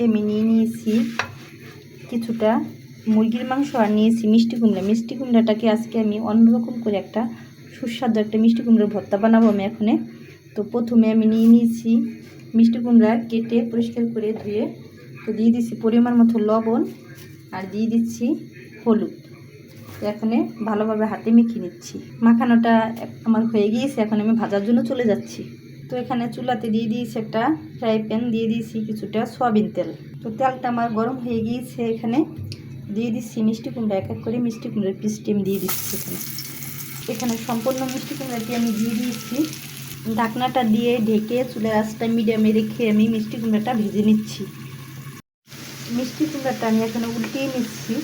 আজকে আমি নিয়ে নিয়েছি কিছুটা মুরগির মাংস আর নিয়েছি মিষ্টি কুমড়া। মিষ্টি কুমড়াটাকে আজকে আমি অন্যরকম করে একটা সুস্বাদু একটা মিষ্টি কুমড়োর ভর্তা বানাবো আমি এখানে। তো প্রথমে আমি নিয়ে নিয়েছি মিষ্টি কুমড়া কেটে পরিষ্কার করে ধুয়ে তো দিয়ে দিচ্ছি পরিমাণ মতো লবণ আর দিয়ে দিচ্ছি হলুদ। এখানে ভালোভাবে হাতে মেখে নিচ্ছি। মাখানোটা আমার হয়ে গিয়েছে, এখন আমি ভাজার জন্য চলে যাচ্ছি। তো এখানে চুলাতে দিয়ে দিয়েছি একটা ফ্রাই প্যান, দিয়ে দিয়েছি কিছুটা সয়াবিন তেল। তো তেলটা আমার গরম হয়ে গিয়েছে এখানে। দিয়ে দিচ্ছি মিষ্টি কুমড়া, এক এক করে মিষ্টি কুমড়ার পিসটি আমি দিয়ে দিচ্ছি এখানে। এখানে সম্পূর্ণ মিষ্টি কুমড়াটি আমি দিয়ে দিয়েছি। ঢাকনাটা দিয়ে ঢেকে চুলের আঁচটা মিডিয়ামে রেখে আমি মিষ্টি কুমড়াটা ভেজে নিচ্ছি। মিষ্টি কুমড়াটা আমি এখানে উল্টিয়ে নিচ্ছি।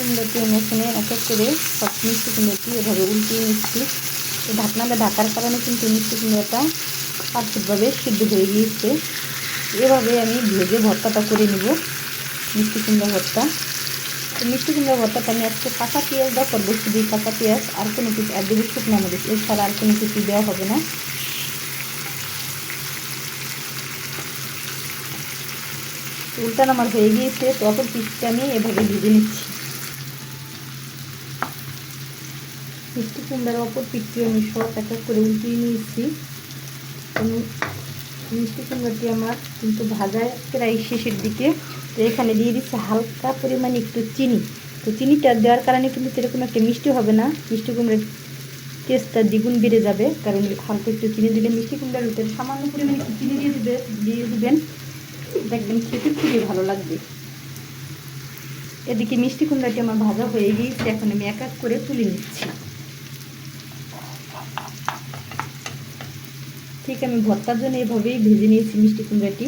কুমড়োটি আমি এখানে এক এক করে সব মিষ্টি কুমড়োটি এভাবে উল্টিয়ে নিচ্ছি। তো ঢাকনাটা ঢাকার কারণে কিন্তু মিষ্টি কুমড়োটা পারফেক্টভাবে সিদ্ধ হয়ে গিয়েছে। এভাবে আমি ভেজে ভর্তাটা করে নিব, মিষ্টি কুমড়ো ভর্তা। তো মিষ্টি কুমড়ো ভর্তাটা আমি আজকে কাঁচা পেঁয়াজ দেওয়া করব শুধু কাঁচা পেঁয়াজ আর কোনো কিছু আর দেবো শুকনো মরিচ, এছাড়া আর কোনো কিছু দেওয়া হবে না। উল্টান আমার হয়ে গিয়েছে, তো অপর পিসটা আমি এভাবে ভেজে নিচ্ছি। মিষ্টি কুমড়ার অপর পিঠটি আমি সব এক এক করে উল্টিয়ে নিয়েছি। মিষ্টি কুমড়াটি আমার কিন্তু ভাজা প্রায় শেষের দিকে। তো এখানে দিয়ে দিচ্ছে হালকা পরিমাণে একটু চিনি। তো চিনিটা দেওয়ার কারণে কিন্তু সেরকম একটা মিষ্টি হবে না। মিষ্টি কুমড়ার টেস্টটা দ্বিগুণ বেড়ে যাবে। কারণ হালকা একটু চিনি দিলে মিষ্টি কুমড়ার ভিতরে সামান্য পরিমাণে একটু চিনি দিয়ে দেবে, দিয়ে দেবেন। দেখবেন খেতে খুবই ভালো লাগবে। এদিকে মিষ্টি কুমড়াটি আমার ভাজা হয়ে গিয়েছে। এখন আমি এক এক করে তুলে নিচ্ছি। ঠিক আমি ভর্তার জন্য এভাবেই ভেজে নিয়েছি মিষ্টি কুমড়াটি।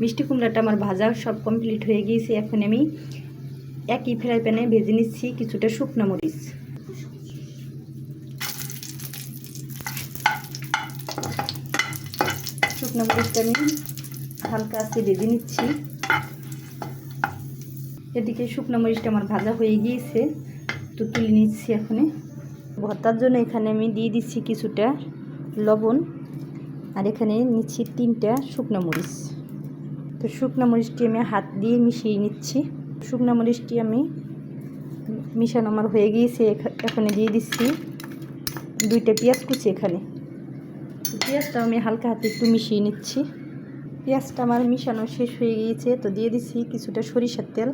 মিষ্টি কুমড়াটা আমার ভাজা সব কমপ্লিট হয়ে গিয়েছে। এখন আমি একই ফ্রাই প্যানে ভেজে নিচ্ছি কিছুটা শুকনো মরিচ। শুকনো মরিচটা আমি হালকা আস্তে ভেজে নিচ্ছি। এদিকে শুকনো মরিচটা আমার ভাজা হয়ে গিয়েছে তো তুলে নিচ্ছি এখনই। ভর্তার জন্য এখানে আমি দিয়ে দিচ্ছি কিছুটা লবণ, আর এখানে নিচ্ছি তিনটা শুকনো মরিচ। তো শুকনো মরিচটি আমি হাত দিয়ে মিশিয়ে নিচ্ছি। শুকনো মরিচটি আমি মিশানো আমার হয়ে গিয়েছে, এখা- এখানে দিয়ে দিচ্ছি। দুইটা পেঁয়াজ কুচি এখানে। পেঁয়াজটা আমি হালকা হাতে একটু মিশিয়ে নিচ্ছি। পেঁয়াজটা আমার মিশানো শেষ হয়ে গিয়েছে, তো দিয়ে দিচ্ছি কিছুটা সরিষার তেল।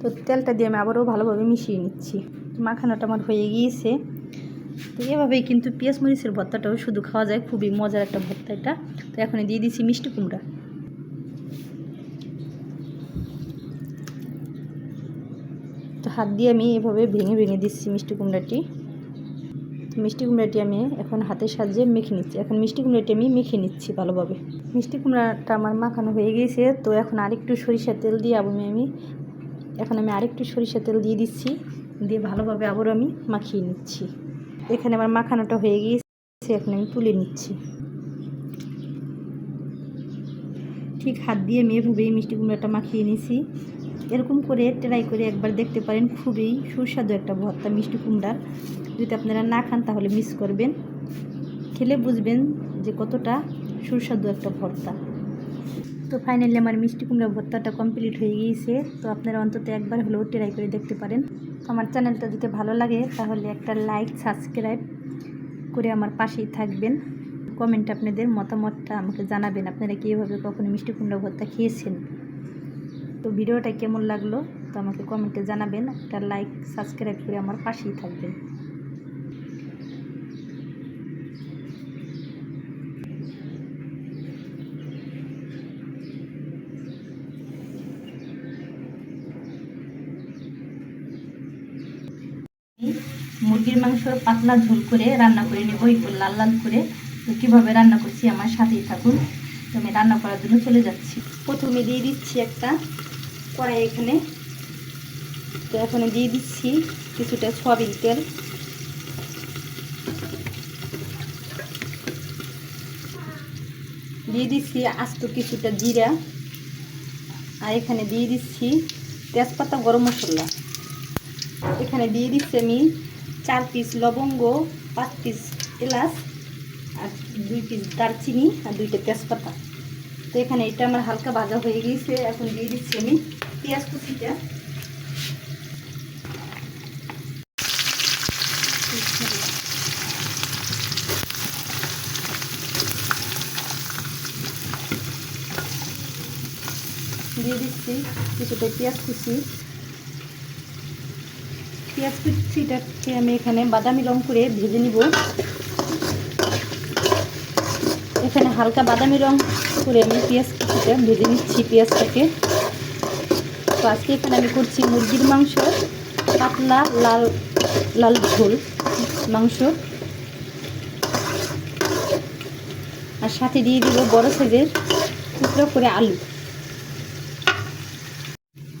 তো তেলটা দিয়ে আমি আবারও ভালোভাবে মিশিয়ে নিচ্ছি। মাখানোটা আমার হয়ে গিয়েছে। তো এভাবেই কিন্তু পেঁয়াজ মরিচের ভর্তাটাও শুধু খাওয়া যায়, খুবই মজার একটা ভর্তা এটা। তো এখন দিয়ে দিচ্ছি মিষ্টি কুমড়া। তো হাত দিয়ে আমি এভাবে ভেঙে ভেঙে দিচ্ছি মিষ্টি কুমড়াটি। মিষ্টি কুমড়াটি আমি এখন হাতের সাহায্যে মেখে নিচ্ছি। এখন মিষ্টি কুমড়াটি আমি মেখে নিচ্ছি ভালোভাবে। মিষ্টি কুমড়াটা আমার মাখানো হয়ে গিয়েছে তো এখন আরেকটু সরিষার তেল দিয়ে আমি আমি এখন আমি আরেকটু সরিষা তেল দিয়ে দিচ্ছি। দিয়ে ভালোভাবে আবারও আমি মাখিয়ে নিচ্ছি। এখানে আমার মাখানোটা হয়ে গিয়েছে, এখন আমি তুলে নিচ্ছি। ঠিক হাত দিয়ে আমি এভাবেই মিষ্টি কুমড়াটা মাখিয়ে নিছি। এরকম করে ট্রাই করে একবার দেখতে পারেন, খুবই সুস্বাদু একটা ভর্তা মিষ্টি কুমড়ার। যদি আপনারা না খান তাহলে মিস করবেন। খেলে বুঝবেন যে কতটা সুস্বাদু একটা ভর্তা। তো ফাইনালি আমার মিষ্টি কুমড়া ভর্তাটা কমপ্লিট হয়ে গিয়েছে। তো আপনারা অন্তত একবার হলেও ট্রাই করে দেখতে পারেন। আমার চ্যানেলটা যদি ভালো লাগে, তাহলে একটা লাইক সাবস্ক্রাইব করে আমার পাশেই থাকবেন। কমেন্ট আপনাদের মতামতটা আমাকে জানাবেন, আপনারা কীভাবে কখনো মিষ্টি কুমড়া ভর্তা খেয়েছেন। তো ভিডিওটা কেমন লাগল? তো আমাকে কমেন্টে জানাবেন। একটা লাইক সাবস্ক্রাইব করে আমার পাশেই থাকবেন। মুরগির মাংস পাতলা ঝোল করে রান্না করে নেব, একটু লাল লাল করে। তো কীভাবে রান্না করছি আমার সাথেই থাকুন। তো আমি রান্না করার জন্য চলে যাচ্ছি। প্রথমে দিয়ে দিচ্ছি একটা কড়াই এখানে। তো এখন দিয়ে দিচ্ছি কিছুটা সয়াবিন তেল। দিয়ে দিচ্ছি আস্ত কিছুটা জিরা। আর এখানে দিয়ে দিচ্ছি তেজপাতা গরম মশলা। এখানে দিয়ে দিচ্ছি আমি চার পিস লবঙ্গ, পাঁচ পিস এলাচ, আর দুই পিস দারচিনি, আর দুইটা তেজপাতা। তো এখানে এটা আমার হালকা ভাজা হয়ে গিয়েছে, এখন দিয়ে দিচ্ছি আমি পেঁয়াজ কুচিটা। দিয়ে দিচ্ছি কিছুটা পেঁয়াজ কুচি। পেঁয়াজ কুচিটাকে আমি এখানে বাদামি রং করে ভেজে নিব। এখানে হালকা বাদামি রং করে আমি পেঁয়াজ কুচিটা ভেজে নিচ্ছি পেঁয়াজটাকে। তো আজকে এখানে আমি করছি মুরগির মাংস, পাতলা লাল লাল ঝোল মাংস। আর সাথে দিয়ে দিব বড় সাইজের টুকরো করে আলু।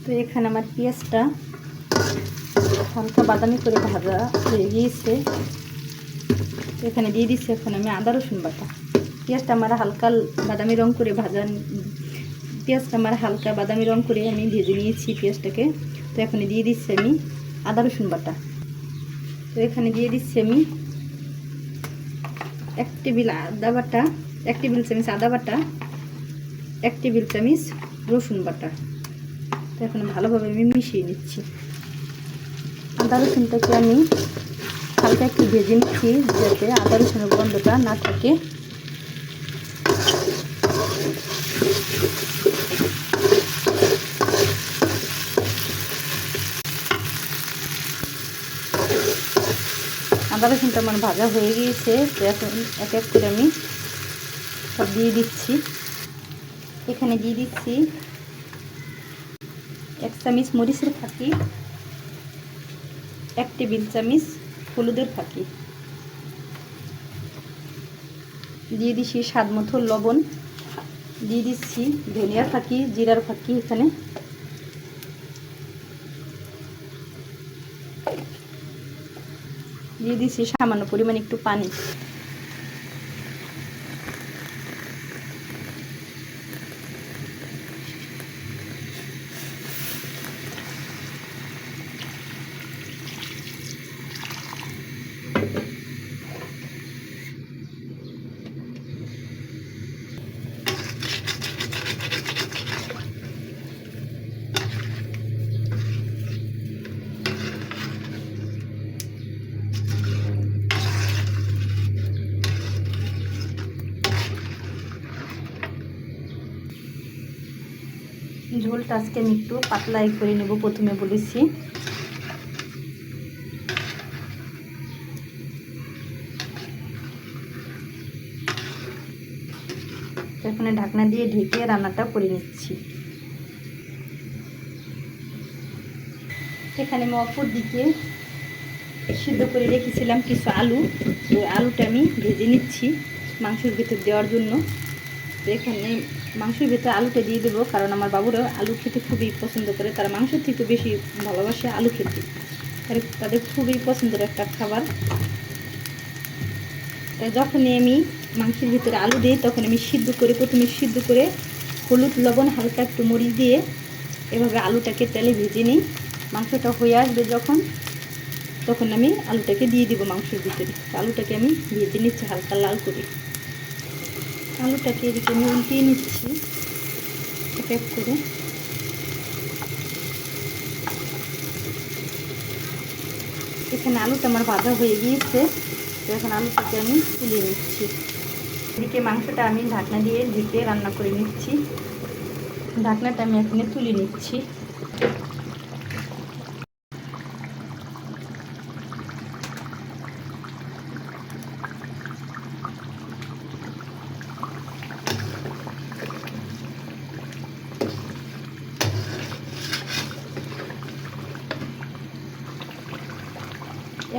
তো এখানে আমার পেঁয়াজটা হালকা বাদামি করে ভাজা হয়ে গিয়েছে। এখানে দিয়ে দিচ্ছি এখন আমি আদা রসুন বাটা। পেঁয়াজটা আমার হালকা বাদামি রং করে ভাজা পেঁয়াজটা আমার হালকা বাদামি রং করে আমি ভেজে নিয়েছি পেঁয়াজটাকে। তো এখানে দিয়ে দিচ্ছি আমি আদা রসুন বাটা। তো এখানে দিয়ে দিচ্ছি আমি এক টেবিল আদা বাটা, এক টেবিল চামিচ আদা বাটা, এক টেবিল চামিচ রসুন বাটা। তো এখন ভালোভাবে আমি মিশিয়ে নিচ্ছি। আদা রসুনটাকে আমি হালকা একটু ভেজে নিচ্ছি যাতে আদা রসুনের গন্ধটা না থাকে। আদা রসুনটা আমার ভাজা হয়ে গিয়েছে, তো এখন এক এক করে আমি সব দিয়ে দিচ্ছি। এখানে দিয়ে দিচ্ছি এক চামিচ মরিচের ফাঁকি, এক টেবিল চামিচ হলুদের ফাঁকি। দিয়ে দিচ্ছি স্বাদ মতো লবণ। দিয়ে দিচ্ছি ধনিয়ার ফাঁকি, জিরার ফাঁকি এখানে। দিয়ে দিয়েছি সামান্য পরিমাণ একটু পানি। ঝোলটা আজকে আমি একটু পাতলাই করে নেব, প্রথমে বলেছি। এখানে ঢাকনা দিয়ে ঢেকে রান্নাটা করে নিচ্ছি। এখানে আমি দিকে সিদ্ধ করে রেখেছিলাম কিছু আলু। তো আলুটা আমি ভেজে নিচ্ছি মাংসের ভিতর দেওয়ার জন্য। তো এখানে মাংসের ভিতরে আলুটা দিয়ে দেবো, কারণ আমার বাবুরা আলু খেতে খুবই পছন্দ করে। তারা মাংসের থেকে বেশি ভালোবাসে আলু খেতে। তাদের খুবই পছন্দের একটা খাবার। যখনই আমি মাংসের ভিতরে আলু দিই, তখন আমি সিদ্ধ করে, প্রথমে সিদ্ধ করে হলুদ, লবণ, হালকা একটু মরিচ দিয়ে এভাবে আলুটাকে তেলে ভেজে নিই। মাংসটা হয়ে আসবে যখন, তখন আমি আলুটাকে দিয়ে দিব মাংসের ভিতরে। আলুটাকে আমি ভেজে নিচ্ছি হালকা লাল করে। আলুটাকে এদিকে উল্টিয়ে নিচ্ছি এক করে। এখানে আলুটা আমার ভাজা হয়ে গিয়েছে, তো এখন আলুটাকে আমি তুলে নিচ্ছি। এদিকে মাংসটা আমি ঢাকনা দিয়ে ঢেকে রান্না করে নিচ্ছি। ঢাকনাটা আমি এখানে তুলে নিচ্ছি।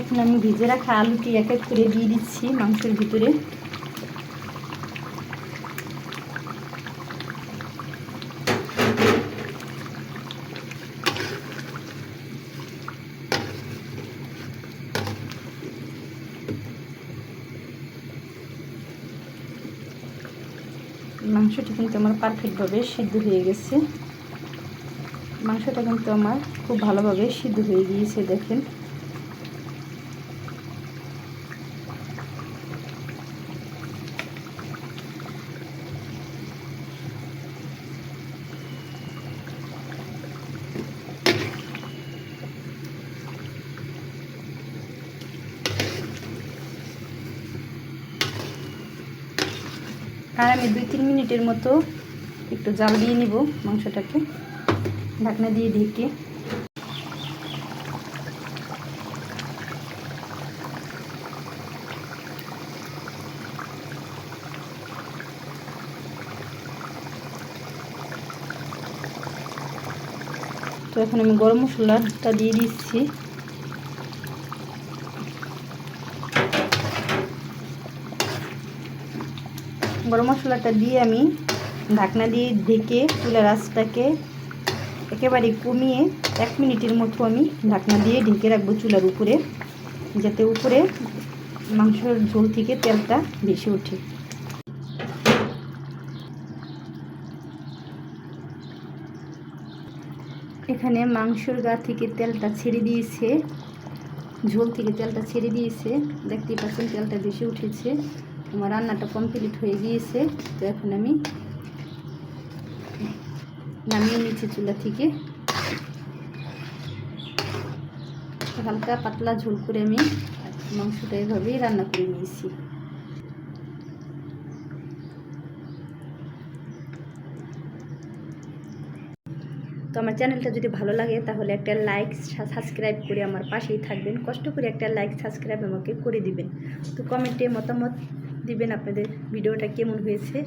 এখন আমি ভিজে রাখা আলুটি এক এক করে দিয়ে দিচ্ছি মাংসের ভিতরে। মাংসটি কিন্তু আমার পারফেক্টভাবে সিদ্ধ হয়ে গেছে। মাংসটা কিন্তু আমার খুব ভালোভাবে সিদ্ধ হয়ে গিয়েছে, দেখেন। আর আমি দুই তিন মিনিটের মতো একটু জাল দিয়ে নিব মাংসটাকে। ঢাকনা দিয়ে ঢেকে। তো এখন আমি গরম মশলাটা দিয়ে দিচ্ছি। গরম মশলাটা দিয়ে আমি ঢাকনা দিয়ে ঢেকে চুলার আঁচটাকে একেবারে কমিয়ে এক মিনিটের মতো আমি ঢাকনা দিয়ে ঢেকে রাখব চুলার উপরে, যাতে উপরে মাংসের ঝোল থেকে তেলটা বেশি ওঠে। এখানে মাংসর গা থেকে তেলটা ছেড়ে দিয়েছে, ঝোল থেকে তেলটা ছেড়ে দিয়েছে। দেখতেই পাচ্ছেন তেলটা বেশি উঠেছে। আমার রান্নাটা কমপ্লিট হয়ে গিয়েছে, তো এখন আমি নামিয়ে নিচ্ছি চুলা থেকে। হালকা পাতলা ঝোল করে আমি মাংসটা এভাবেই রান্না করে নিয়েছি। তো আমার চ্যানেলটা যদি ভালো লাগে, তাহলে একটা লাইক সাবস্ক্রাইব করে আমার পাশেই থাকবেন। কষ্ট করে একটা লাইক সাবস্ক্রাইব আমাকে করে দিবেন। তো কমেন্টে মতামত দিবেন আপনাদের ভিডিওটা কেমন হয়েছে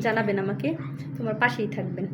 জানাবেন আমাকে তোমার পাশেই থাকবেন।